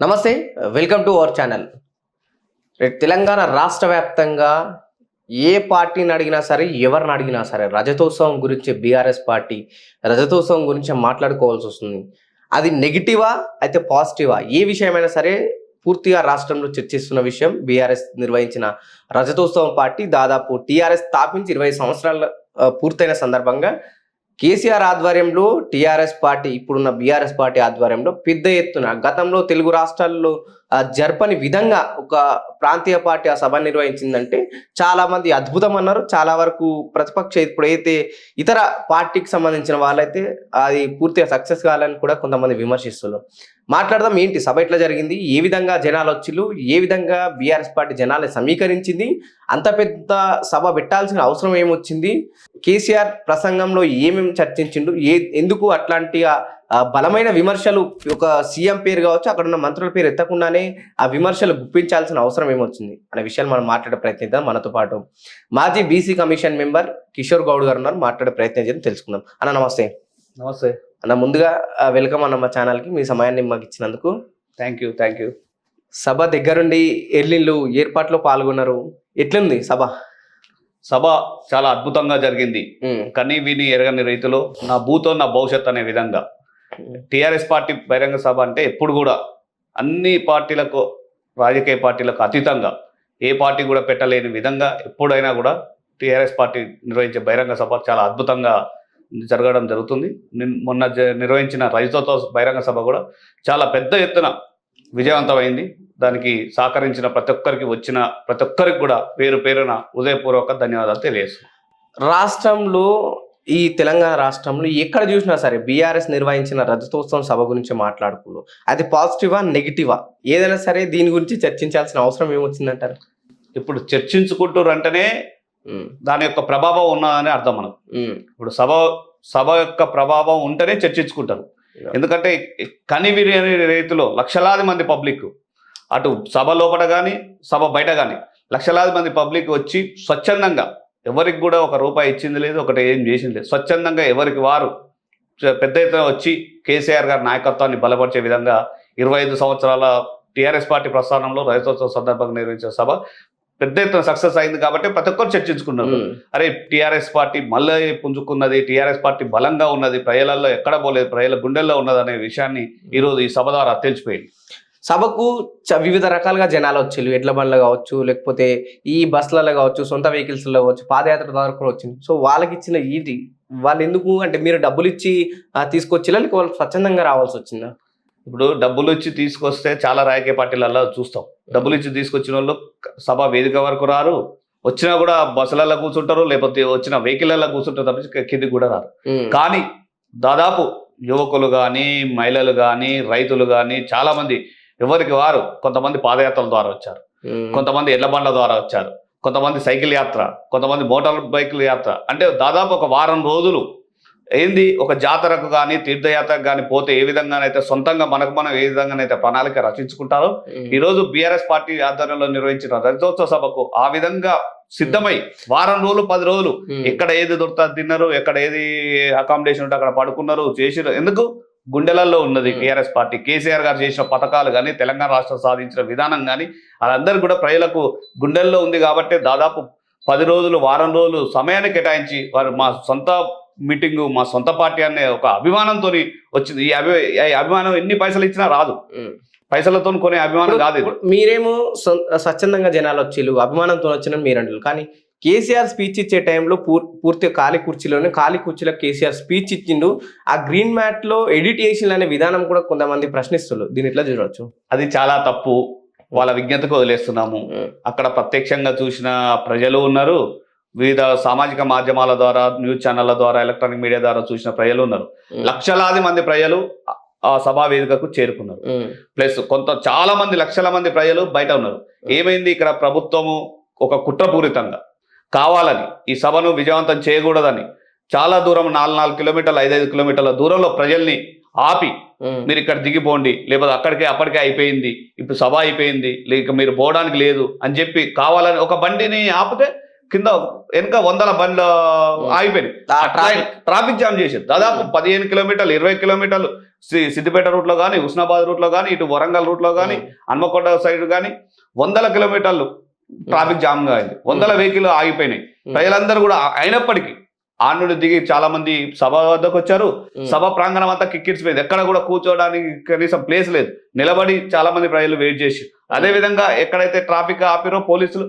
నమస్తే welcome to our channel. Telangana రాష్ట్ర వ్యాప్తంగా ఏ పార్టీని అడిగినా సరే ఎవరిని అడిగినా సరే రజతోత్సవం గురించి బీఆర్ఎస్ పార్టీ రజతోత్సవం గురించి మాట్లాడుకోవాల్సి వస్తుంది. అది నెగిటివా అయితే పాజిటివా? ఏ విషయమైనా సరే పూర్తిగా రాష్ట్రంలో చర్చిస్తున్న విషయం బీఆర్ఎస్ నిర్వహించిన రజతోత్సవం పార్టీ దాదాపు టీఆర్ఎస్ స్థాపించి ఇరవై సంవత్సరాల పూర్తయిన సందర్భంగా కేసీఆర్ ఆధ్వర్యంలో టీఆర్ఎస్ పార్టీ ఇప్పుడున్న బీఆర్ఎస్ పార్టీ ఆధ్వర్యంలో పెద్ద ఎత్తున గతంలో తెలుగు రాష్ట్రాల్లో జరపని విధంగా ఒక ప్రాంతీయ పార్టీ ఆ సభ నిర్వహించిందంటే చాలా మంది అద్భుతం అన్నారు చాలా వరకు ప్రతిపక్ష ఇప్పుడైతే ఇతర పార్టీకి సంబంధించిన వాళ్ళైతే అది పూర్తిగా సక్సెస్ కావాలని కూడా కొంతమంది విమర్శిస్తున్నారు. మాట్లాడదాం ఏంటి సభ ఎట్లా జరిగింది? ఏ విధంగా జనాలు వచ్చిళ్ళు? ఏ విధంగా బీఆర్ఎస్ పార్టీ జనాలు సమీకరించింది? అంత పెద్ద సభ పెట్టాల్సిన అవసరం ఏమొచ్చింది? కేసీఆర్ ప్రసంగంలో ఏమేమి చర్చించిండు? ఏ ఎందుకు అట్లాంటి బలమైన విమర్శలు ఒక సీఎం పేరు కావచ్చు అక్కడ ఉన్న మంత్రుల పేరు ఎత్తకుండానే ఆ విమర్శలు గుప్పించాల్సిన అవసరం ఏమొచ్చింది? అనే విషయాలు మనం మాట్లాడే ప్రయత్నిద్దాం మనతో పాటు. మాజీ BC commission member Kishore Goud గారు ఉన్నారు. మాట్లాడే ప్రయత్నం చేద్దాం తెలుసుకుందాం. అన్న నమస్తే. నమస్తే. అన్న ముందుగా వెల్కమ్ అన్న మా ఛానల్కి. మీ సమయాన్ని మాకు ఇచ్చినందుకు. Thank you thank you. సభ దగ్గరుండి ఎల్లిళ్ళు ఏర్పాట్లో పాల్గొన్నారు. ఎట్లుంది సభ? సభ చాలా అద్భుతంగా జరిగింది. కనీ విని ఎరగని రైతులు నా భూతో నా భవిష్యత్ అనే విధంగా. టిఆర్ఎస్ పార్టీ బహిరంగ సభ అంటే ఎప్పుడు కూడా అన్ని పార్టీలకు రాజకీయ పార్టీలకు అతీతంగా ఏ పార్టీ కూడా పెట్టలేని విధంగా ఎప్పుడైనా కూడా టిఆర్ఎస్ పార్టీ నిర్వహించే బహిరంగ సభ చాలా అద్భుతంగా జరగడం జరుగుతుంది. నిన్- మొన్న జ- నిర్వహించిన రైతులతో బహిరంగ సభ కూడా చాలా పెద్ద ఎత్తున విజయవంతమైంది. దానికి సహకరించిన ప్రతి ఒక్కరికి వచ్చిన ప్రతి ఒక్కరికి కూడా పేరు పేరున ఉదయపూర్వక ధన్యవాదాలు తెలియజేస్తున్నాను. రాష్ట్రంలో ఈ తెలంగాణ రాష్ట్రంలో ఎక్కడ చూసినా సరే బీఆర్ఎస్ నిర్వహించిన రజతోత్సవం సభ గురించి మాట్లాడుకున్నాం అది పాజిటివా నెగిటివా? ఏదైనా సరే దీని గురించి చర్చించాల్సిన అవసరం ఏమొచ్చిందంటారు? ఇప్పుడు చర్చించుకుంటారు అంటేనే దాని యొక్క ప్రభావం ఉన్నదని అర్థం మనకు. ఇప్పుడు సభ సభ యొక్క ప్రభావం ఉంటేనే చర్చించుకుంటారు. ఎందుకంటే కనివిరి అనే రైతులో లక్షలాది మంది పబ్లిక్ అటు సభ లోపల కానీ సభ బయట కానీ లక్షలాది మంది పబ్లిక్ వచ్చి స్వచ్ఛందంగా ఎవరికి కూడా ఒక రూపాయి ఇచ్చింది లేదు ఒకటి ఏం చేసింది లేదు. స్వచ్ఛందంగా ఎవరికి వారు పెద్ద ఎత్తున వచ్చి కేసీఆర్ గారి నాయకత్వాన్ని బలపరిచే విధంగా ఇరవై ఐదు సంవత్సరాల టీఆర్ఎస్ పార్టీ ప్రస్థానంలో రైతోత్సవ సందర్భంగా నిర్వహించిన సభ పెద్ద ఎత్తున సక్సెస్ అయింది కాబట్టి ప్రతి ఒక్కరు చర్చించుకున్నారు. అరే టీఆర్ఎస్ పార్టీ మళ్ళీ పుంజుకున్నది టీఆర్ఎస్ పార్టీ బలంగా ఉన్నది ప్రజలలో ఎక్కడ పోలేదు ప్రజల గుండెల్లో ఉన్నది అనే విషయాన్ని ఈరోజు ఈ సభ ద్వారా తెలిసిపోయింది సభకు వివిధ రకాలుగా జనాలు వచ్చేళ్ళు. ఎడ్ల బండ్లు కావచ్చు లేకపోతే ఈ బస్సులలో కావచ్చు సొంత వెహికల్స్లో కావచ్చు పాదయాత్ర ద్వారా కూడా వచ్చింది. సో వాళ్ళకి ఇచ్చిన ఇది వాళ్ళు ఎందుకు అంటే మీరు డబ్బులు ఇచ్చి తీసుకొచ్చిలా లేక వాళ్ళు స్వచ్ఛందంగా రావాల్సి వచ్చిందా? ఇప్పుడు డబ్బులు ఇచ్చి తీసుకొస్తే చాలా రాజకీయ పార్టీలలో చూస్తాం. డబ్బులు ఇచ్చి తీసుకొచ్చిన వాళ్ళు సభ వేదిక వరకు రారు. వచ్చినా కూడా బస్సులలో కూర్చుంటారు లేకపోతే వచ్చిన వెహికల్లో కూర్చుంటారు తప్పించి కిందికి కూడా రారు. కానీ దాదాపు యువకులు కానీ మహిళలు కానీ రైతులు కానీ చాలా మంది ఎవరికి వారు? కొంతమంది పాదయాత్రల ద్వారా వచ్చారు. కొంతమంది ఎడ్ల బండ్ల ద్వారా వచ్చారు. కొంతమంది సైకిల్ యాత్ర కొంతమంది మోటార్ బైకుల యాత్ర. అంటే దాదాపు ఒక వారం రోజులు. ఏంది? ఒక జాతరకు కానీ తీర్థయాత్రకు కానీ పోతే ఏ విధంగానైతే సొంతంగా మనకు మనం ఏ విధంగానైతే ప్రణాళిక రచించుకుంటారో ఈ రోజు బీఆర్ఎస్ పార్టీ ఆధ్వర్యంలో నిర్వహించిన రజతోత్సవ సభకు ఆ విధంగా సిద్ధమై వారం రోజులు పది రోజులు ఎక్కడ ఏది దొరుకుతా తిన్నారు ఎక్కడ ఏది అకామిడేషన్ ఉంటే అక్కడ పడుకున్నారు చేసిరు ఎందుకు? గుండెలలో ఉన్నది Hmm. TRS party. కేసీఆర్ గారు చేసిన పథకాలు కానీ తెలంగాణ రాష్ట్రం సాధించిన విధానం కానీ అదందరూ కూడా ప్రజలకు గుండెల్లో ఉంది కాబట్టి దాదాపు పది రోజులు వారం రోజులు సమయాన్ని కేటాయించి వారు మా సొంత మీటింగు మా సొంత పార్టీ అనే ఒక అభిమానంతో వచ్చింది. ఈ అభి అభిమానం ఎన్ని పైసలు ఇచ్చినా రాదు. ఉమ్. పైసలతో కొనే అభిమానం కాదు మీరేమో స్వచ్ఛందంగా జనాలు వచ్చేళ్ళు అభిమానంతో వచ్చిన మీరు అంటారు కానీ కేసీఆర్ స్పీచ్ ఇచ్చే టైంలో పూర్ పూర్తిగా ఖాళీ కుర్చీలోనే ఖాళీ కుర్చీలో కేసీఆర్ స్పీచ్ ఇచ్చిండు. ఆ గ్రీన్ మ్యాట్లో ఎడిట్ చేసిన అనే విధానం కూడా కొంతమంది ప్రశ్నిస్తున్నారు. దీని ఎట్లా చూడవచ్చు అది చాలా తప్పు. వాళ్ళ విజ్ఞతకు వదిలేస్తున్నాము. అక్కడ ప్రత్యక్షంగా చూసిన ప్రజలు ఉన్నారు. వివిధ సామాజిక మాధ్యమాల ద్వారా న్యూస్ ఛానళ్ళ ద్వారా ఎలక్ట్రానిక్ మీడియా ద్వారా చూసిన ప్రజలు ఉన్నారు. లక్షలాది మంది ప్రజలు ఆ- సభా వేదికకు చేరుకున్నారు. ప్లస్ కొంత చాలా మంది లక్షల మంది ప్రజలు బయట ఉన్నారు. ఏమైంది? ఇక్కడ ప్రభుత్వము ఒక కుట్రపూరితంగా కావాలని ఈ సభను విజయవంతం చేయకూడదని చాలా దూరం నాలుగు నాలుగు కిలోమీటర్లు ఐదైదు కిలోమీటర్ల దూరంలో ప్రజల్ని ఆపి మీరు ఇక్కడ దిగిపోండి లేకపోతే అక్కడికే అప్పటికే అయిపోయింది ఇప్పుడు సభ అయిపోయింది లేక మీరు పోవడానికి లేదు అని చెప్పి కావాలని ఒక బండిని ఆపితే కింద వెనక వందల బండ్లు ఆగిపోయింది ఆ ట్రాఫిక్ జామ్ చేశారు. దాదాపు పదిహేను కిలోమీటర్లు ఇరవై కిలోమీటర్లు సిద్దిపేట రూట్లో కానీ హుస్నాబాద్ రూట్లో కానీ ఇటు వరంగల్ రూట్లో కానీ హన్మకొండ సైడ్ కానీ వందల కిలోమీటర్లు ట్రాఫిక్ జామ్గా అయింది. వందల వెహికల్ ఆగిపోయినాయి. ప్రజలందరూ కూడా అయినప్పటికీ ఆ నుండి దిగి చాలా మంది సభ వద్దకు వచ్చారు. సభ ప్రాంగణం అంతా కిక్కిరిసిపోయింది ఎక్కడ కూడా కూర్చోవడానికి కనీసం ప్లేస్ లేదు. నిలబడి చాలా మంది ప్రజలు వెయిట్ చేసి. అదే విధంగా ఎక్కడైతే ట్రాఫిక్ ఆపిరో పోలీసులు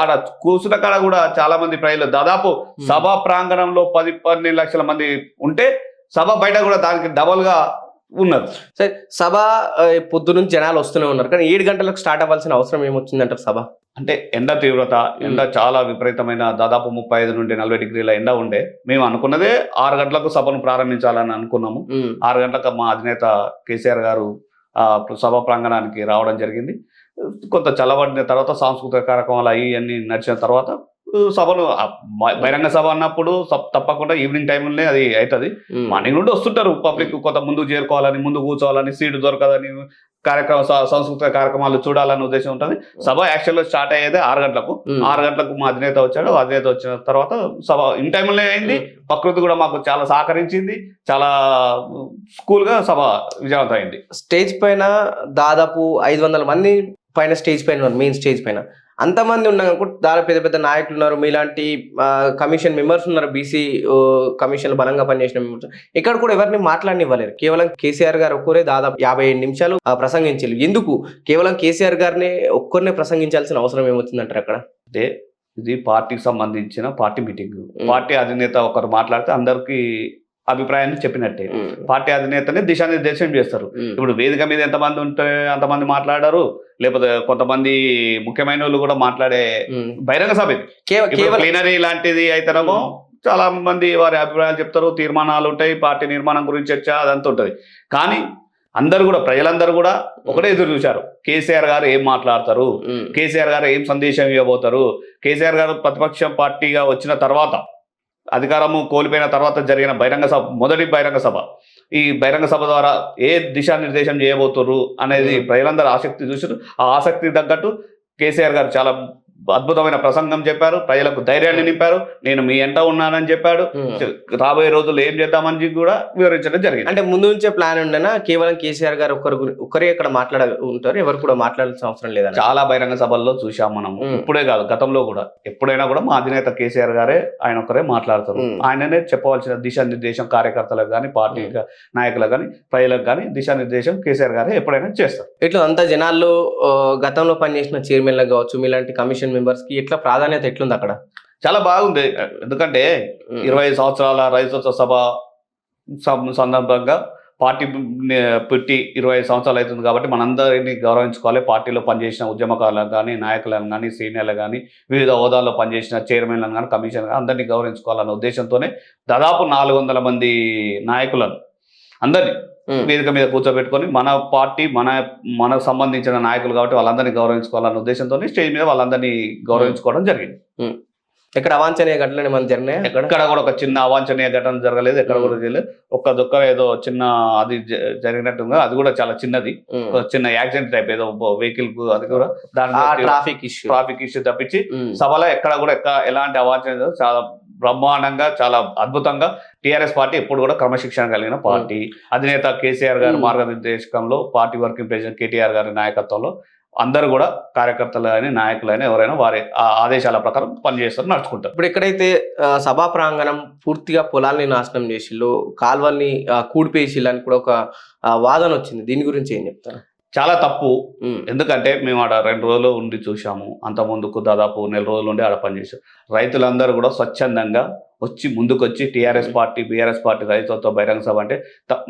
ఆడ కూర్చున్న కాడ కూడా చాలా మంది ప్రజలు దాదాపు సభ ప్రాంగణంలో పది పన్నెండు లక్షల మంది ఉంటే సభ బయట కూడా దానికి డబల్గా ఉన్నారు సరే సభ పొద్దు నుంచి జనాలు వస్తూనే ఉన్నారు. కానీ ఏడు గంటలకు స్టార్ట్ అవ్వాల్సిన అవసరం ఏమొచ్చిందంటారు సభ? అంటే ఎండ తీవ్రత ఎండ చాలా విపరీతమైన దాదాపు ముప్పై ఐదు నుండి నలభై డిగ్రీల ఎండ ఉండే. మేము అనుకున్నదే ఆరు గంటలకు సభను ప్రారంభించాలని అనుకున్నాము. ఆరు గంటలకు మా అధినేత కేసీఆర్ గారు సభ ప్రాంగణానికి రావడం జరిగింది. కొంత చల్లబడిన తర్వాత సాంస్కృతిక కార్యక్రమాలు అవి అన్ని నడిచిన తర్వాత బ- బహిరంగ సభ అన్నప్పుడు తప్పకుండా ఈవినింగ్ టైంలోనే అది అవుతుంది. మార్నింగ్ నుండి వస్తుంటారు పబ్లిక్ కొంత ముందు చేరుకోవాలని ముందు కూర్చోవాలని సీటు దొరకదని కార్యక్రమ సాంస్కృతిక కార్యక్రమాలు చూడాలనే ఉద్దేశం ఉంటుంది. సభ యాక్చువల్గా స్టార్ట్ అయ్యేది ఆరు గంటలకు. ఆరు గంటలకు మా అధినేత వచ్చాడు. అధినేత వచ్చిన తర్వాత సభ ఇన్ టైంలో అయింది. ప్రకృతి కూడా మాకు చాలా సహకరించింది. చాలా స్కూల్గా సభ విజయవంతం అయింది స్టేజ్ పైన దాదాపు ఐదు వందల మంది పైన స్టేజ్ పైన మెయిన్ స్టేజ్ పైన. అంతమంది ఉన్నారు కూడా దాదాపు పెద్ద పెద్ద నాయకులు ఉన్నారు. మీలాంటి కమిషన్ మెంబర్స్ ఉన్నారు. బీసీ కమిషన్ బలంగా పనిచేసిన మెంబర్స్. ఇక్కడ కూడా ఎవరిని మాట్లాడనివ్వలేరు. కేవలం కేసీఆర్ గారు ఒక్కరే దాదాపు యాభై ఏడు నిమిషాలు ఆ, ప్రసంగించారు ఎందుకు? కేవలం కేసీఆర్ గారిని ఒక్కరినే ప్రసంగించాల్సిన అవసరం ఏమొచ్చిందంటారు అక్కడ? అంటే ఇది పార్టీకి సంబంధించిన పార్టీ మీటింగ్. పార్టీ అధినేత ఒకరు మాట్లాడితే అందరికి అభిప్రాయాన్ని చెప్పినట్టే. పార్టీ అధినేతని దిశానిర్దేశం చేస్తారు. ఇప్పుడు వేదిక మీద ఎంతమంది ఉంటే అంతమంది మాట్లాడారు లేకపోతే కొంతమంది ముఖ్యమైన వాళ్ళు కూడా మాట్లాడే. బహిరంగ సభ ప్లీనరీ లాంటిది అయితేనేమో చాలా మంది వారి అభిప్రాయాలు చెప్తారు తీర్మానాలు ఉంటాయి పార్టీ నిర్మాణం గురించి చర్చ అదంతా ఉంటది కానీ అందరు కూడా ప్రజలందరూ కూడా ఒకటే ఎదురు చూశారు కేసీఆర్ గారు ఏం మాట్లాడతారు. కేసీఆర్ గారు ఏం సందేశం ఇవ్వబోతారు కేసీఆర్ గారు ప్రతిపక్షం పార్టీగా వచ్చిన తర్వాత అధికారము కోల్పోయిన తర్వాత జరిగిన బహిరంగ సభ మొదటి బహిరంగ సభ ఈ బహిరంగ సభ ద్వారా ఏ దిశానిర్దేశం చేయబోతుర్రు అనేది. ప్రజలందరూ ఆసక్తి చూసారు ఆ ఆసక్తి తగ్గట్టు కేసీఆర్ గారు చాలా అద్భుతమైన ప్రసంగం చెప్పారు. ప్రజలకు ధైర్యాన్ని నింపారు. నేను మీ ఎంట ఉన్నానని చెప్పాడు. ఉమ్. రాబోయే రోజుల్లో ఏం చేద్దామని కూడా వివరించడం జరిగింది. అంటే ముందు నుంచే ప్లాన్ ఉండేనా? కేవలం కేసీఆర్ గారు ఒక్కరు ఒక్కరే ఇక్కడ మాట్లాడ ఉంటారు. ఎవరు కూడా మాట్లాడాల్సిన అవసరం లేదని చాలా బహిరంగ సభల్లో చూసాం మనం మ్మ్. ఇప్పుడే కాదు గతంలో కూడా. ఎప్పుడైనా కూడా మా అధినేత కేసీఆర్ గారే ఆయన ఒక్కరే మాట్లాడతారు. ఆయననే చెప్పవలసిన దిశానిర్దేశం కార్యకర్తలకు కానీ పార్టీ. నాయకులకు కానీ ప్రజలకు కానీ దిశానిర్దేశం కేసీఆర్ గారే ఎప్పుడైనా చేస్తారు. ఇట్లా అంత జనాల్లో గతంలో పనిచేసిన చైర్మన్లకు కావచ్చు మీలాంటి కమిషన్ మెంబర్స్కి ఎట్లా ప్రాధాన్యత ఎట్లుంది అక్కడ? చాలా బాగుంది. ఎందుకంటే. ఇరవై సంవత్సరాల రైతోత్సవ సభ సందర్భంగా పార్టీ పెట్టి ఇరవై సంవత్సరాలు అవుతుంది కాబట్టి మనందరినీ గౌరవించుకోవాలి. పార్టీలో పనిచేసిన ఉద్యమకారులను కానీ నాయకులను కానీ సీనియర్లు కానీ వివిధ హోదాల్లో పనిచేసిన చైర్మన్లను కానీ కమిషన్ కానీ అందరినీ గౌరవించుకోవాలన్న ఉద్దేశంతోనే దాదాపు నాలుగు వందల మంది నాయకులను అందరినీ. వేదిక మీద కూర్చోబెట్టుకొని మన పార్టీ మన మనకు సంబంధించిన నాయకులు కాబట్టి వాళ్ళందరినీ గౌరవించుకోవాలన్న ఉద్దేశంతో స్టేజ్ మీద వాళ్ళందరినీ గౌరవించుకోవడం జరిగింది. ఎక్కడ అవాంఛనీయ ఘటనలు ఏమైనా జరిగినాయి? ఎక్కడ? కూడా ఒక చిన్న అవాంఛనీయ ఘటన జరగలేదు ఎక్కడ కూడా చేయలేదు ఒక్క దుఃఖం ఏదో చిన్న అది జరిగినట్టుగా అది కూడా చాలా చిన్నది. చిన్న యాక్సిడెంట్ టైప్ ఏదో వెహికల్ అది కూడా దాని ట్రాఫిక్ ఇష్యూ. ట్రాఫిక్ ఇష్యూ తప్పించి సభలో ఎక్కడ కూడా ఎక్క ఎలాంటి అవాంఛనీయ. చాలా బ్రహ్మాండంగా చాలా అద్భుతంగా టిఆర్ఎస్ పార్టీ ఎప్పుడు కూడా క్రమశిక్షణ కలిగిన పార్టీ. అధినేత కేసీఆర్ గారి Hmm. మార్గనిర్దేశకంలో పార్టీ వర్కింగ్ ప్రెసిడెంట్ కేటీఆర్ గారి నాయకత్వంలో అందరూ కూడా కార్యకర్తలు కానీ నాయకులు కానీ ఎవరైనా వారి ఆ ఆదేశాల ప్రకారం పనిచేస్తారు నడుచుకుంటారు. ఇప్పుడు ఎక్కడైతే సభా ప్రాంగణం పూర్తిగా పొలాల్ని నాశనం చేసిల్లు కాల్వల్ని ఆ, కూడిపేసిల్లు అని కూడా ఒక వాదన వచ్చింది. దీని గురించి ఏం చెప్తారు? చాలా తప్పు. ఎందుకంటే మేము ఆడ రెండు రోజులు ఉండి చూసాము అంత ముందుకు దాదాపు నెల రోజులు ఉండి ఆడ పనిచేసాం రైతులందరూ కూడా స్వచ్ఛందంగా వచ్చి ముందుకు వచ్చి టీఆర్ఎస్ పార్టీ బీఆర్ఎస్ పార్టీ రైతులతో బహిరంగ సభ అంటే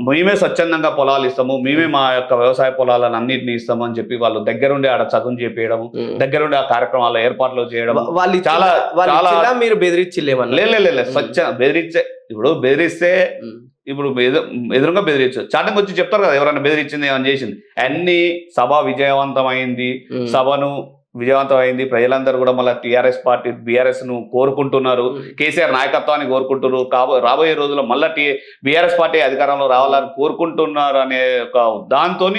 మేమే స్వచ్ఛందంగా పొలాలు ఇస్తాము. మేమే మా యొక్క వ్యవసాయ పొలాలను అన్నింటినీ ఇస్తాము అని చెప్పి వాళ్ళు దగ్గరుండి ఆడ చదువు చేపించడం. దగ్గరుండి ఆ కార్యక్రమాల ఏర్పాట్లు చేయడం. వాళ్ళు చాలా- మీరు బెదిరించిల్లేమన్నా లే లే, లే, లే, స్వచ్ఛ బెదిరించే ఇప్పుడు బెదిరిస్తే. ఇప్పుడు ఎదు- ఎదురుగా బెదిరించు. చాటింగ్ వచ్చి చెప్తారు కదా ఎవరైనా బెదిరించింది ఏమని చేసింది. అన్ని సభ విజయవంతమైంది. సభను విజయవంతమైంది. ప్రజలందరూ కూడా మళ్ళీ టీఆర్ఎస్ పార్టీ బీఆర్ఎస్ను కోరుకుంటున్నారు. కేసీఆర్ నాయకత్వాన్ని కోరుకుంటున్నారు. కాబో రాబోయే రోజుల్లో మళ్ళీ టీ బీఆర్ఎస్ పార్టీ అధికారంలో రావాలని కోరుకుంటున్నారు అనే ఒక దాంతో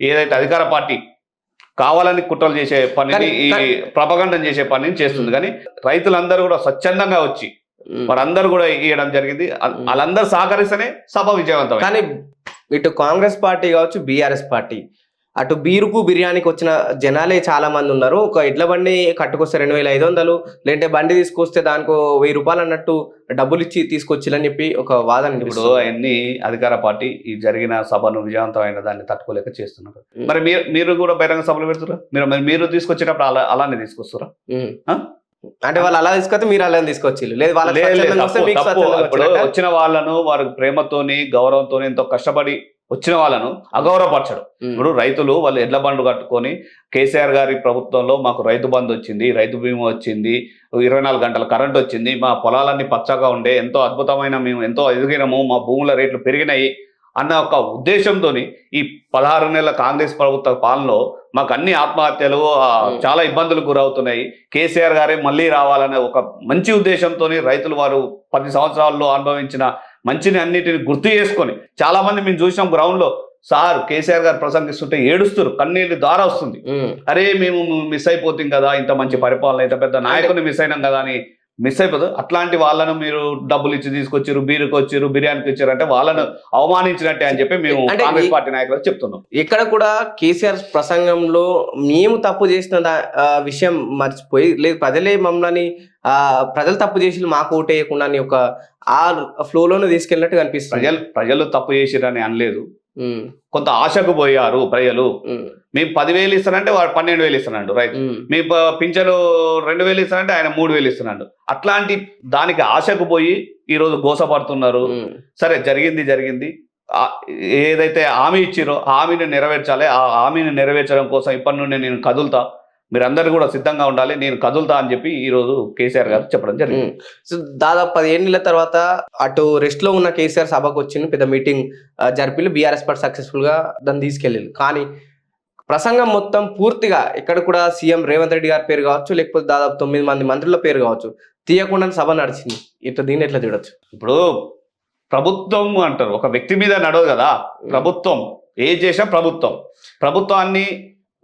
ఏదైతే అధికార పార్టీ కావాలని కుట్రలు చేసే పనిని ఈ ప్రపగండం చేసే పనిని చేస్తుంది. కానీ రైతులందరూ కూడా స్వచ్ఛందంగా వచ్చి. వారందరూ కూడా ఇవ్వడం జరిగింది. వాళ్ళందరూ సహకరిస్తేనే సభ విజయవంతమైంది. కానీ ఇటు కాంగ్రెస్ పార్టీ కావచ్చు బీఆర్ఎస్ పార్టీ. అటు బీరుకు బిర్యానీకి వచ్చిన జనాలే చాలా మంది ఉన్నారు. ఒక ఎడ్ల బండి కట్టుకొస్తే రెండు వేల ఐదు వందలు లేదంటే బండి తీసుకొస్తే దానికో వెయ్యి రూపాయలు అన్నట్టు డబ్బులు ఇచ్చి తీసుకొచ్చిలని చెప్పి ఒక వాదన ఇప్పుడు. అవన్నీ అధికార పార్టీ ఈ జరిగిన సభను విజయవంతమైన దాన్ని తట్టుకోలేక చేస్తున్నారు. మరి మీరు మీరు కూడా బహిరంగ సభలు పెడుతురా మీరు మరి తీసుకొచ్చేటప్పుడు అలా అలానే తీసుకొస్తారా? అంటే వాళ్ళు అలా తీసుకొస్తే మీరు అలా తీసుకొచ్చి లేదు వాళ్ళ? వచ్చిన వాళ్ళను వారి ప్రేమతోని గౌరవంతోని ఎంతో కష్టపడి వచ్చిన వాళ్ళను అగౌరవపరచడం. ఇప్పుడు రైతులు వాళ్ళు ఎడ్ల బండ్లు కట్టుకొని కేసీఆర్ గారి ప్రభుత్వంలో మాకు రైతు బంధు వచ్చింది రైతు బీమా వచ్చింది ఇరవై నాలుగు గంటల కరెంట్ వచ్చింది మా పొలాలన్నీ పచ్చగా ఉండే ఎంతో అద్భుతమైన మేము ఎంతో ఎదిగినాము మా భూముల రేట్లు పెరిగినాయి అన్న ఒక ఉద్దేశంతో ఈ పదహారు నెలల కాంగ్రెస్ ప్రభుత్వ పాలనలో మాకు అన్ని ఆత్మహత్యలు. చాలా ఇబ్బందులు గురవుతున్నాయి కేసీఆర్ గారే మళ్ళీ రావాలనే ఒక మంచి ఉద్దేశంతో రైతులు వారు పది సంవత్సరాల్లో అనుభవించిన మంచిని అన్నిటిని గుర్తు చేసుకొని చాలా మంది మేము చూసాం గ్రౌండ్లో సార్ కేసీఆర్ గారు ప్రసంగిస్తుంటే ఏడుస్తారు కన్నీళ్ళు దార వస్తుంది. అరే మేము మిస్ అయిపోతాం కదా ఇంత మంచి పరిపాలన ఇంత పెద్ద నాయకుని మిస్ అయినాం కదా అని మిస్ అయిపోదు. అట్లాంటి వాళ్ళను మీరు డబ్బులు ఇచ్చి తీసుకొచ్చారు బీరుకు వచ్చారు బిర్యానీకి వచ్చారు అంటే వాళ్ళను అవమానించినట్టే అని చెప్పి మేము కాంగ్రెస్ పార్టీ నాయకులకు చెప్తున్నాం. ఇక్కడ కూడా కేసీఆర్ ప్రసంగంలో మేము తప్పు చేసిన విషయం మర్చిపోయి లేదు ప్రజలే మమ్మల్ని ఆ ప్రజలు తప్పు చేసి మాకు ఓటేయకుండా అని ఒక ఆ ఫ్లోలోనే తీసుకెళ్ళినట్టు కనిపిస్తుంది. ప్రజలు ప్రజలు తప్పు చేసిరని అనలేదు. కొంత ఆశకు పోయారు ప్రజలు. మేము పదివేలు ఇస్తానంటే వాడు పన్నెండు వేలు ఇస్తున్నాడు ఉమ్, మీ పింఛను రెండు వేలు ఇస్తానంటే ఆయన మూడు వేలు ఇస్తున్నాడు. అట్లాంటి దానికి ఆశకు పోయి ఈరోజు గోసపడుతున్నారు. సరే జరిగింది జరిగింది. ఏదైతే హామీ ఇచ్చిరో హామీని నెరవేర్చాలి. ఆ హామీని నెరవేర్చడం కోసం ఇప్పటి నుండి నేను కదులుతా. మీరందరూ కూడా సిద్ధంగా ఉండాలి. నేను కదులుతా అని చెప్పి ఈ రోజు కేసీఆర్ గారు చెప్పడం జరిగింది. సో దాదాపు పదిహేనుల తర్వాత అటు రెస్ట్లో ఉన్న కేసీఆర్ సభకు వచ్చింది పెద్ద మీటింగ్ జరిపి బీఆర్ఎస్ పార్టీ సక్సెస్ఫుల్గా దాన్ని తీసుకెళ్ళింది. కానీ ప్రసంగం మొత్తం పూర్తిగా ఇక్కడ కూడా సీఎం రేవంత్ రెడ్డి గారి పేరు కావచ్చు లేకపోతే దాదాపు తొమ్మిది మంది మంత్రుల పేరు కావచ్చు తీయకుండా సభ నడిచింది. ఇట్లా దీన్ని ఎట్లా చూడొచ్చు? ఇప్పుడు ప్రభుత్వం అంటారు ఒక వ్యక్తి మీద నడవదు కదా ప్రభుత్వం. ఏ చేసినా ప్రభుత్వం. ప్రభుత్వాన్ని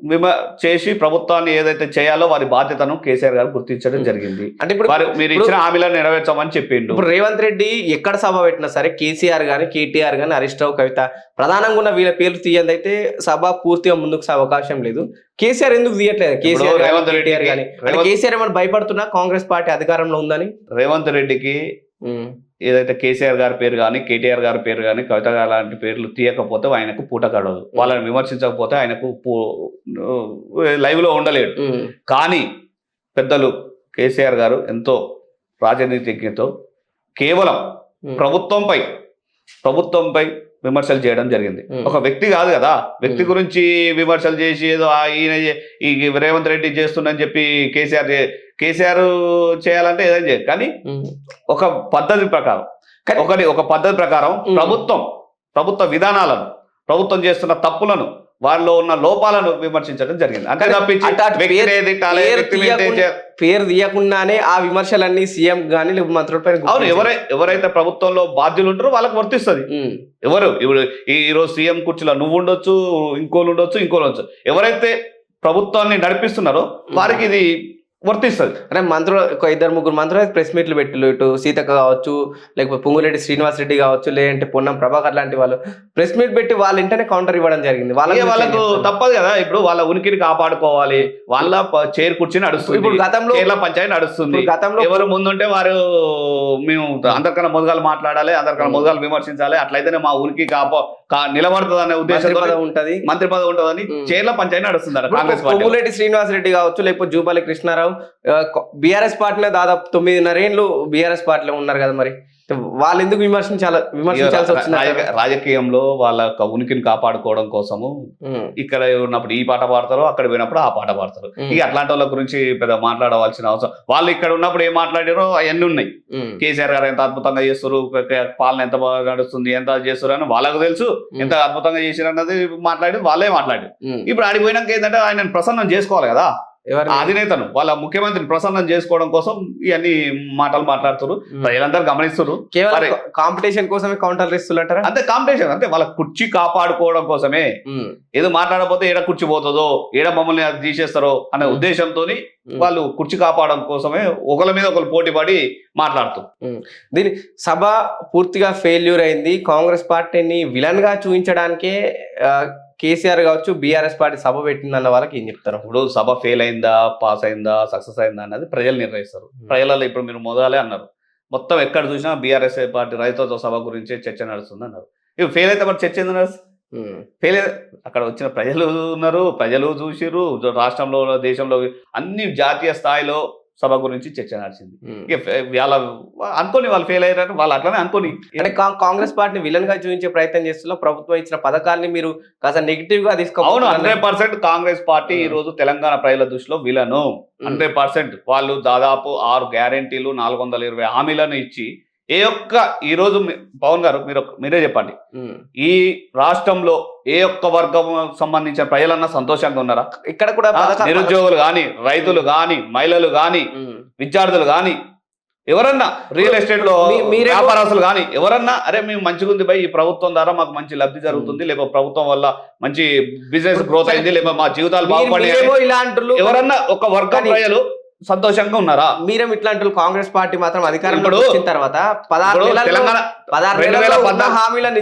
విమ చేసి ప్రభుత్వాన్ని ఏదైతే చేయాలో వారి బాధ్యతను కేసీఆర్ గారు గుర్తించడం జరిగింది. అంటే ఇప్పుడు మీరు ఇచ్చిన హామీలను నెరవేర్చమని చెప్పిండు. ఇప్పుడు రేవంత్ రెడ్డి ఎక్కడ సభ పెట్టినా సరే కేసీఆర్ గాని కేటీఆర్ గాని హరీష్ రావు కవిత ప్రధానంగా ఉన్న వీళ్ళ పేర్లు తీయంది అయితే సభ పూర్తిగా ముందుకు అవకాశం లేదు. కేసీఆర్ ఎందుకు తీయట్లేదు? కేసీఆర్ రేవంత్ కేటీఆర్ గాని. కేసీఆర్ ఏమైనా భయపడుతున్నా కాంగ్రెస్ పార్టీ అధికారంలో ఉందని? రేవంత్ రెడ్డికి ఉమ్, ఏదైతే కేసీఆర్ గారి పేరు కానీ కేటీఆర్ గారి పేరు కానీ కవిత గారు లాంటి పేర్లు తీయకపోతే ఆయనకు పూట గడవదు. వాళ్ళని విమర్శించకపోతే ఆయనకు లైవ్లో ఉండలేడు. కానీ పెద్దలు కేసీఆర్ గారు ఎంతో రాజనీతిజ్ఞతో కేవలం ప్రభుత్వంపై ప్రభుత్వంపై విమర్శలు చేయడం జరిగింది. ఒక వ్యక్తి కాదు కదా వ్యక్తి. గురించి విమర్శలు చేసి ఏదో ఈయన ఈ రేవంత్ రెడ్డి చేస్తుండని చెప్పి కేసీఆర్ కేసీఆర్ చేయాలంటే ఏదైనా చేయదు కానీ. ఒక పద్ధతి ప్రకారం ఒకటి ఒక పద్ధతి ప్రకారం. ప్రభుత్వం ప్రభుత్వ విధానాలను ప్రభుత్వం చేస్తున్న తప్పులను వారిలో ఉన్న లోపాలను విమర్శించడం జరిగింది. అంతే కానీ తప్పించి అటు- వ్యక్తిని పేరు- తీయకుండానే ఆ విమర్శలన్నీ సీఎం గాని లేకపోతే మంత్రులపై అవును ఎవరై ఎవరైతే ప్రభుత్వంలో బాధ్యులు ఉంటారో వాళ్ళకి వర్తిస్తుంది. ఎవరు? ఇప్పుడు ఈ ఈ రోజు సీఎం కుర్చీలో నువ్వు ఉండొచ్చు ఇంకోళ్ళు ఉండొచ్చు ఇంకోళ్ళు ఉండొచ్చు. ఎవరైతే ప్రభుత్వాన్ని నడిపిస్తున్నారో వారికి ఇది వర్తిస్తుంది. అంటే మంత్రులు ఒక ఇద్దరు ముగ్గురు మంత్రులు ప్రెస్ మీట్లు పెట్టిల్లు ఇటు సీతక్క కావచ్చు లేకపోతే పొంగులేటి శ్రీనివాస్ రెడ్డి కావచ్చు లేదంటే పొన్నం ప్రభాకర్ లాంటి వాళ్ళు. ప్రెస్ మీట్ పెట్టి వాళ్ళ ఇంటనే కౌంటర్ ఇవ్వడం జరిగింది. వాళ్ళకు చెప్తారు? తప్పదు కదా ఇప్పుడు వాళ్ళ ఉనికిని కాపాడుకోవాలి. వాళ్ళ చైర్ కుర్చీ నడుస్తుంది. ఇప్పుడు గతంలో చైర్ల పంచాయతీ నడుస్తుంది. గతంలో ఎవరు ముందుంటే వారు మేము అందరికన్నా మొదగాలు మాట్లాడాలి అందరికన్నా. మొదగాలు విమర్శించాలి. అట్లయితేనే మా ఉనికి కాపా నిలబడుతుంది అనే ఉద్దేశంతో పదవి ఉంటది. మంత్రి పదవి ఉంటుందని. చైర్ల పంచాయతీ నడుస్తుంది కాంగ్రెస్ పార్టీ పొంగులేటి శ్రీనివాస్ రెడ్డి కావచ్చు లేకపోతే జూపాలి కృష్ణారావు బీఆర్ఎస్ పార్టీలో దాదాపు తొమ్మిదిన్నర ఏళ్ళు బీఆర్ఎస్ పార్టీలో ఉన్నారు కదా మరి. వాళ్ళు ఎందుకు విమర్శించాల విమర్శించాల్సి వచ్చింది రాజ- రాజకీయంలో వాళ్ళ ఉనికిని కాపాడుకోవడం కోసము ఇక్కడ ఉన్నప్పుడు ఈ పాట పాడతారు అక్కడ పోయినప్పుడు ఆ పాట పాడతారు. ఇక అట్లాంటి వాళ్ళ గురించి పెద్ద మాట్లాడవలసిన అవసరం. వాళ్ళు ఇక్కడ ఉన్నప్పుడు ఏం మాట్లాడారో అవన్నీ ఉన్నాయి. కేసీఆర్ గారు ఎంత అద్భుతంగా చేస్తారు పాలన ఎంత బాగా నడుస్తుంది ఎంత చేస్తారు అని వాళ్ళకు తెలుసు. ఎంత అద్భుతంగా చేశారు అన్నది మాట్లాడి వాళ్ళే మాట్లాడారు. ఇప్పుడు ఆడికి పోయినాక ఏంటంటే ఆయన ప్రసన్నం చేసుకోవాలి కదా. అధినేతను వాళ్ళ ముఖ్యమంత్రిని ప్రసన్నం చేసుకోవడం కోసం ఇవన్నీ మాటలు మాట్లాడుతున్నారు ప్రజలందరూ గమనిస్తున్నారు కేవలం కాంపిటీషన్ కోసమే కౌంటర్ ఇస్తున్నట్టారా? అంతే కాంపిటీషన్ అంతే. వాళ్ళ కుర్చీ కాపాడుకోవడం కోసమే. ఏదో మాట్లాడకపోతే ఏడ కుర్చీ పోతుందో ఏడ మమ్మల్ని అది తీసేస్తారో అనే. ఉద్దేశంతో వాళ్ళు కుర్చీ కాపాడడం కోసమే ఒకరి మీద ఒకరు పోటీ పడి మాట్లాడుతారు దీని సభ పూర్తిగా ఫెయిల్యూర్ అయింది. కాంగ్రెస్ పార్టీని విలన్గా చూపించడానికే కేసీఆర్ కావచ్చు బీఆర్ఎస్ పార్టీ సభ పెట్టిందన్న వాళ్ళకి ఏం చెప్తారు? ఇప్పుడు సభ ఫెయిల్ అయిందా పాస్ అయిందా సక్సెస్ అయిందా అనేది ప్రజలు నిర్ణయిస్తారు. ప్రజలలో ఇప్పుడు మీరు మొదలే అన్నారు. మొత్తం ఎక్కడ చూసినా బీఆర్ఎస్ పార్టీ రైతులతో సభ గురించి చర్చ నడుస్తుంది అన్నారు. ఇవి ఫెయిల్ అయితే మరి చర్చ ఉమ్. ఫెయిల్ అక్కడ వచ్చిన ప్రజలు ఉన్నారు ప్రజలు చూసిరు రాష్ట్రంలో దేశంలో అన్ని జాతీయ స్థాయిలో సభ గురించి చర్చ నడిచింది వాళ్ళ అనుకోని వాళ్ళు ఫెయిల్ అయ్యారు వాళ్ళు అట్లనే అనుకోని. అంటే కాంగ్రెస్ పార్టీని విలన్గా చూపించే ప్రయత్నం చేస్తున్నా ప్రభుత్వం ఇచ్చిన పథకాల్ని మీరు కాస్త నెగిటివ్గా అవును తీసుకోవాలి హండ్రెడ్ పర్సెంట్ కాంగ్రెస్ పార్టీ ఈ రోజు తెలంగాణ ప్రజల దృష్టిలో విలను. హండ్రెడ్ పర్సెంట్ వాళ్ళు దాదాపు ఆరు గ్యారెంటీలు నాలుగు వందల ఇరవై హామీలను ఇచ్చి ఏ ఒక్క ఈ రోజు మీ- పవన్ గారు మీరు మీరే చెప్పండి. ఈ రాష్ట్రంలో ఏ ఒక్క వర్గం సంబంధించిన ప్రజలన్నా సంతోషంగా ఉన్నారా? ఇక్కడ కూడా నిరుద్యోగులు గాని రైతులు గాని మహిళలు గాని ఉమ్. విద్యార్థులు గాని ఎవరన్నా రియల్ ఎస్టేట్లో వ్యాపారస్తులు గాని ఎవరన్నా అరే మేము మంచిగా ఉంది ఈ ప్రభుత్వం ద్వారా మాకు మంచి లబ్ధి జరుగుతుంది లేకపోతే ప్రభుత్వం వల్ల మంచి బిజినెస్ గ్రోత్ అయింది లేకపోతే మా జీవితాలు ఇలాంటి ఎవరన్నా ఒక వర్గం కానీ- ప్రజలు సంతోషంగా ఉన్నారా? మీరేం ఇట్లాంటి కాంగ్రెస్ పార్టీ మాత్రం అధికారంలో ఇప్పుడు- వచ్చిన తర్వాత పదహారు తెలంగాణ పదహారు హామీలను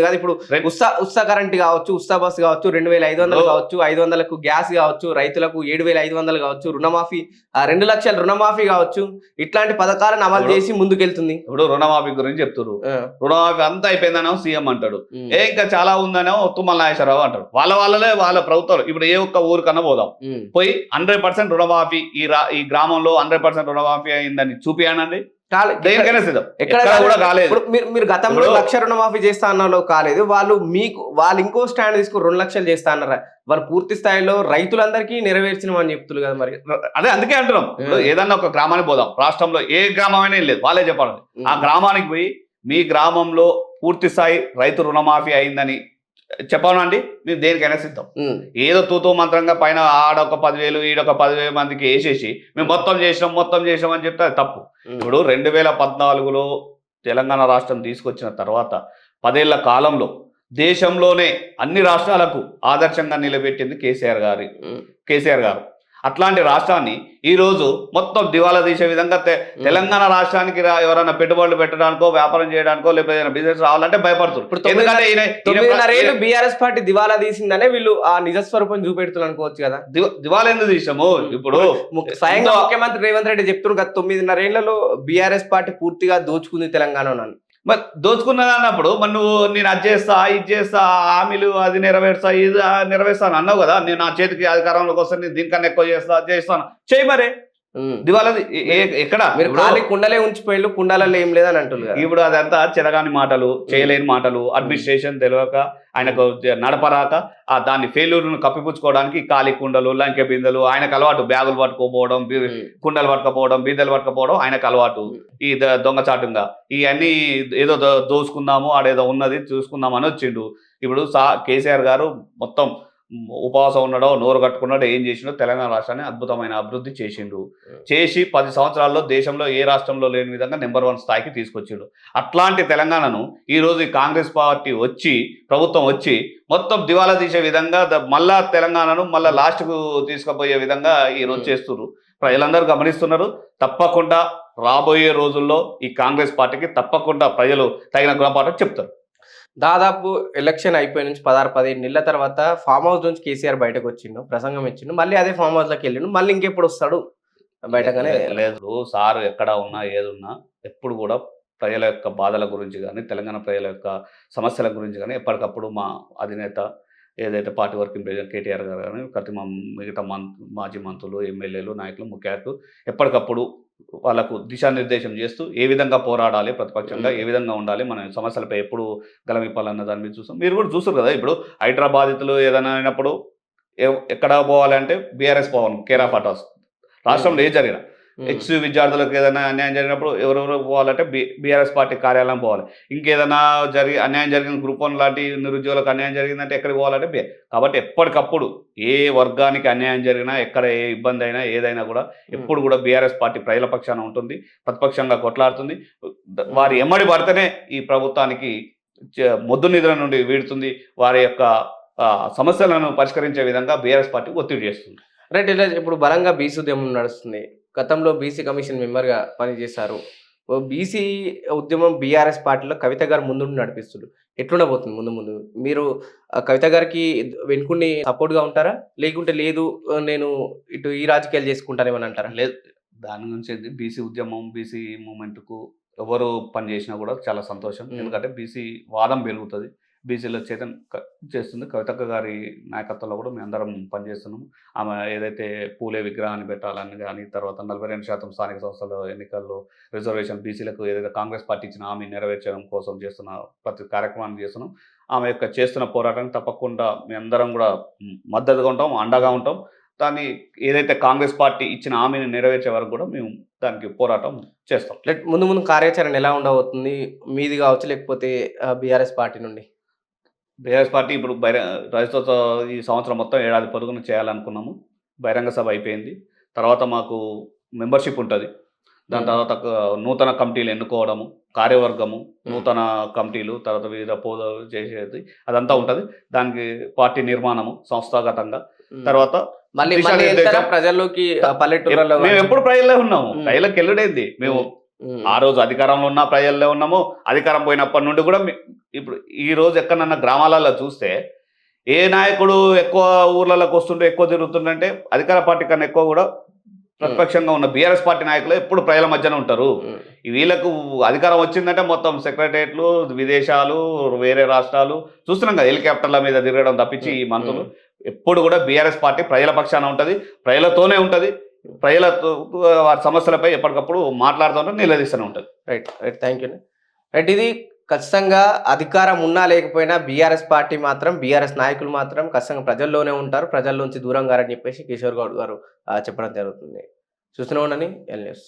కదా. ఇప్పుడు ఉస్తా ఉస్తా కరెంట్ కావచ్చు ఉస్తా బస్ కావచ్చు రెండు వేల ఐదు వందలు. కావచ్చు ఐదు వందలకు గ్యాస్ కావచ్చు రైతులకు ఏడు వేల ఐదు వందలు కావచ్చు రుణమాఫీ ఆ, రెండు లక్షల రుణమాఫీ కావచ్చు ఇట్లాంటి పథకాలను అమలు చేసి ముందుకెళ్తుంది. ఇప్పుడు రుణమాఫీ గురించి చెప్తున్నారు ఆ, రుణమాఫీ అంతా అయిపోయిందనో సీఎం అంటాడు. ఏ ఇంకా చాలా ఉందనో తుమ్మల నాగేశ్వరరావు అంటాడు. వాళ్ళ వాళ్ళలే వాళ్ళ ప్రభుత్వం ఇప్పుడు ఏ ఒక్క ఊరికన్నా పోదాం. పోయి హండ్రెడ్ పర్సెంట్ రుణమాఫీ ఈ ఈ గ్రామంలో హండ్రెడ్ పర్సెంట్ రుణమాఫీ అయిందని చూపియానండి కాలే- దేనికైనా సిద్ధం. ఎక్కడ కూడా కాలేదు. మీరు మీరు గతంలో లక్ష రుణమాఫీ చేస్తా అన్నాలో కాలేదు. వాళ్ళు మీకు వాళ్ళు ఇంకో స్టాండ్ తీసుకుని రెండు లక్షలు చేస్తా అన్నారా? వాళ్ళు పూర్తి స్థాయిలో రైతులందరికీ నెరవేర్చినమని చెప్తున్నారు కదా మరి. అదే అందుకే అంటున్నాం. ఏదన్నా ఒక గ్రామానికి పోదాం. రాష్ట్రంలో ఏ గ్రామమైనా లేదు. వాళ్ళే చెప్పాలి ఆ గ్రామానికి పోయి మీ గ్రామంలో పూర్తి స్థాయి రైతు రుణమాఫీ అయిందని చెప్పానండి మీరు దేనికైనా సిద్ధం. ఏదో తూతూ మంత్రంగా పైన ఆడొక పదివేలు ఈడొక పదివేల మందికి వేసేసి మేము మొత్తం చేసినాం మొత్తం చేసినాం అని చెప్తే అది తప్పు. ఇప్పుడు రెండు వేల పద్నాలుగులో తెలంగాణ రాష్ట్రం తీసుకొచ్చిన తర్వాత పదేళ్ళ కాలంలో దేశంలోనే అన్ని రాష్ట్రాలకు ఆదర్శంగా నిలబెట్టింది కేసీఆర్ గారి. కేసీఆర్ గారు. అట్లాంటి రాష్ట్రాన్ని ఈ రోజు మొత్తం దివాలా తీసే విధంగా తె- తెలంగాణ రాష్ట్రానికి ఎవరైనా పెట్టుబడులు పెట్టడానికో వ్యాపారం చేయడానికో లేకపోతే ఏదైనా బిజినెస్ రావాలంటే భయపడుతున్నారు. బీఆర్ఎస్ పార్టీ దివాలా తీసిందనే వీళ్ళు ఆ నిజస్వరూపం చూపెడుతున్నారు అనుకోవచ్చు కదా. దివ- దివాలా ఎందుకు తీసాము? ఇప్పుడు స్వయంగా ముఖ్యమంత్రి రేవంత్ రెడ్డి చెప్తున్నారు గత తొమ్మిదిన్నర ఏళ్ళలో బీఆర్ఎస్ పార్టీ పూర్తిగా దోచుకుంది తెలంగాణ మరి దోచుకున్నది అన్నప్పుడు మరి నువ్వు నేను అది చేస్తా ఇది చేస్తా హామీలు అది నెరవేర్స్తా ఇది నెరవేర్స్తాను అన్నావు కదా నేను నా చేతికి అధికారంలోకి వస్తాను నేను దీనికన్నా ఎక్కువ చేస్తా అది చేస్తాను చేయి మరి. ఏ- ఎక్కడ? కుండలే ఉంచిపోయిళ్ళు కుండాలలో ఏం లేదని అంటున్నారు. ఇప్పుడు అదంతా చెరగాని మాటలు చేయలేని మాటలు అడ్మినిస్ట్రేషన్ తెలియక ఆయనకు నడపరాక ఆ దాన్ని ఫెయిల్యూర్ను కప్పిపుచ్చుకోవడానికి ఖాళీ కుండలు లంకె బిందెలు ఆయనకు అలవాటు బ్యాగులు పట్టుకోపోవడం. కుండలు పట్టుకపోవడం బిందెలు పట్టుకపోవడం ఆయనకు అలవాటు. ఈ దొంగచాటుగా ఇవన్నీ ఏదో దోసుకుందాము ఆడేదో ఉన్నది చూసుకుందాం అని వచ్చిండు ఇప్పుడు సా కేసీఆర్ గారు మొత్తం ఉపవాసం ఉన్నాడో నోరు కట్టుకున్నాడో ఏం చేసిండో తెలంగాణ రాష్ట్రాన్ని అద్భుతమైన అభివృద్ధి చేసిండు. చేసి పది సంవత్సరాల్లో దేశంలో ఏ రాష్ట్రంలో లేని విధంగా నెంబర్ వన్ స్థాయికి తీసుకొచ్చిండు. అట్లాంటి తెలంగాణను ఈ రోజు ఈ కాంగ్రెస్ పార్టీ వచ్చి ప్రభుత్వం వచ్చి మొత్తం దివాలా తీసే విధంగా మళ్ళా తెలంగాణను మళ్ళా లాస్ట్కు తీసుకుపోయే విధంగా ఈ రోజు Hmm. చేస్తున్నారు ప్రజలందరూ గమనిస్తున్నారు. తప్పకుండా రాబోయే రోజుల్లో ఈ కాంగ్రెస్ పార్టీకి తప్పకుండా ప్రజలు తగిన గుణపాఠం చెప్తారు. దాదాపు ఎలక్షన్ అయిపోయి నుంచి పదహారు పదిహేను నెలల తర్వాత ఫామ్ హౌస్ నుంచి కేసీఆర్ బయటకు వచ్చిండు ప్రసంగం ఇచ్చిండు మళ్ళీ అదే ఫామ్ హౌస్లోకి వెళ్ళిండు మళ్ళీ ఇంకెప్పుడు వస్తాడు? బయటగానే లేదు సార్ ఎక్కడ ఉన్నా ఏదున్నా ఎప్పుడు కూడా ప్రజల యొక్క బాధల గురించి కానీ తెలంగాణ ప్రజల యొక్క సమస్యల గురించి కానీ ఎప్పటికప్పుడు మా అధినేత ఏదైతే పార్టీ వర్కింగ్ ప్రెసిడెంట్ కేటీఆర్ గారు కానీ ప్రతి మా మిగతా మంత్ మాజీ మంత్రులు ఎమ్మెల్యేలు నాయకులు ముఖ్యాలు ఎప్పటికప్పుడు వాళ్ళకు దిశానిర్దేశం చేస్తూ ఏ విధంగా పోరాడాలి ప్రతిపక్షంగా ఏ విధంగా ఉండాలి మన సమస్యలపై ఎప్పుడు గలమిప్పాలన్న దాని మీద చూస్తాం. మీరు కూడా చూస్తారు కదా ఇప్పుడు హైదరాబాదితులు ఏదైనా అయినప్పుడు ఎక్కడ పోవాలంటే బీఆర్ఎస్ పోవాలి కేర్ ఆఫ్ అటాస్ రాష్ట్రంలో ఏ జరిగినా. హెచ్ విద్యార్థులకు ఏదైనా అన్యాయం జరిగినప్పుడు ఎవరెవరు పోవాలంటే బి బీఆర్ఎస్ పార్టీ కార్యాలయం పోవాలి. ఇంకేదైనా జరిగి అన్యాయం జరిగిన గ్రూప్ వన్ లాంటి నిరుద్యోగులకు అన్యాయం జరిగిందంటే ఎక్కడికి పోవాలంటే కాబట్టి ఎప్పటికప్పుడు ఏ వర్గానికి అన్యాయం జరిగినా ఎక్కడ ఏ ఇబ్బంది అయినా ఏదైనా కూడా ఎప్పుడు కూడా బీఆర్ఎస్ పార్టీ ప్రజల పక్షాన ఉంటుంది ప్రతిపక్షంగా కొట్లాడుతుంది. వారి ఎమ్మడి పడితేనే ఈ ప్రభుత్వానికి మొద్దు నిద్ర నుండి వీడుతుంది. వారి యొక్క సమస్యలను పరిష్కరించే విధంగా బీఆర్ఎస్ పార్టీ ఒత్తిడి చేస్తుంది. రైట్ ఇలా ఇప్పుడు బలంగా బీసీ ఉద్యమం నడుస్తుంది. గతంలో బీసీ కమిషన్ మెంబర్గా పనిచేశారు. బీసీ ఉద్యమం బీఆర్ఎస్ పార్టీలో కవిత గారు ముందుండి నడిపిస్తున్నారు. ఎట్లుండబోతుంది ముందు ముందు? మీరు కవిత గారికి వెనుకుండి సపోర్ట్గా ఉంటారా? లేకుంటే లేదు నేను ఇటు ఈ రాజకీయాలు చేసుకుంటానేమని అంటారా? లేదు దాని గురించి బీసీ ఉద్యమం బీసీ మూమెంట్కు ఎవరు పని చేసినా కూడా చాలా సంతోషం. ఎందుకంటే బీసీ వాదం పెరుగుతుంది. బీసీలో చేతన్ చేస్తుంది. కవితక్క గారి నాయకత్వంలో కూడా మేము అందరం పనిచేస్తున్నాము. ఆమె ఏదైతే పూలే విగ్రహాన్ని పెట్టాలని కానీ తర్వాత నలభై రెండు శాతం స్థానిక సంస్థల ఎన్నికల్లో రిజర్వేషన్ బీసీలకు ఏదైతే కాంగ్రెస్ పార్టీ ఇచ్చిన హామీ నెరవేర్చడం కోసం చేస్తున్న ప్రతి కార్యక్రమాన్ని చేస్తున్నాం. ఆమె యొక్క చేస్తున్న పోరాటానికి తప్పకుండా మేము అందరం కూడా మద్దతుగా ఉంటాం అండగా ఉంటాం. దాన్ని ఏదైతే కాంగ్రెస్ పార్టీ ఇచ్చిన హామీని నెరవేర్చే వరకు కూడా మేము దానికి పోరాటం చేస్తాం. లైక్ ముందు ముందు కార్యాచరణ ఎలా ఉండబోతుంది? మీది కావచ్చు లేకపోతే బీఆర్ఎస్ పార్టీ నుండి. బీఆర్ఎస్ పార్టీ ఇప్పుడు బహిర రైతుతో ఈ సంవత్సరం మొత్తం ఏడాది పొరుగున చేయాలనుకున్నాము. బహిరంగ సభ అయిపోయింది. తర్వాత మాకు మెంబర్షిప్ ఉంటుంది. దాని. తర్వాత నూతన కమిటీలు ఎన్నుకోవడము కార్యవర్గము నూతన కమిటీలు తర్వాత వివిధ పోదాలు చేసేది అదంతా ఉంటుంది. దానికి పార్టీ నిర్మాణము సంస్థాగతంగా. తర్వాత మళ్ళీ ప్రజల్లోకి ఆ, పల్లెటూర్లలో మేము ఎప్పుడు ప్రజల్లో ఉన్నాము. ప్రజలకు వెళ్ళుడేంది మేము. ఆ రోజు అధికారంలో ఉన్న ప్రజల్లో ఉన్నాము. అధికారం పోయినప్పటి నుండి కూడా ఇప్పుడు ఈ రోజు ఎక్కడన్నా గ్రామాలలో చూస్తే ఏ నాయకుడు ఎక్కువ ఊర్లలోకి వస్తుంటే ఎక్కువ తిరుగుతుండంటే అధికార పార్టీ కన్నా ఎక్కువ కూడా ప్రతిపక్షంగా ఉన్న బీఆర్ఎస్ పార్టీ నాయకులు ఎప్పుడు ప్రజల మధ్యన ఉంటారు. వీళ్ళకు అధికారం వచ్చిందంటే మొత్తం సెక్రటరియట్లు విదేశాలు వేరే రాష్ట్రాలు చూస్తున్నాం కదా హెలికాప్టర్ల మీద తిరగడం తప్పించి ఈ మంత్రులు ఎప్పుడు కూడా బీఆర్ఎస్ పార్టీ ప్రజల పక్షాన ఉంటుంది ప్రజలతోనే ఉంటుంది. ప్రజలతో వారి సమస్యలపై ఎప్పటికప్పుడు మాట్లాడుతూ నిలదీస్తూనే ఉంటుంది. Right right thank you. Right ఇది ఖచ్చితంగా అధికారం ఉన్నా లేకపోయినా బీఆర్ఎస్ పార్టీ మాత్రం బీఆర్ఎస్ నాయకులు మాత్రం ఖచ్చితంగా ప్రజల్లోనే ఉంటారు. ప్రజల్లోంచి దూరం గారని చెప్పేసి కిషోర్ గౌడ్ గారు చెప్పడం జరుగుతుంది. చూస్తూనే ఉండని ఎల్ న్యూస్.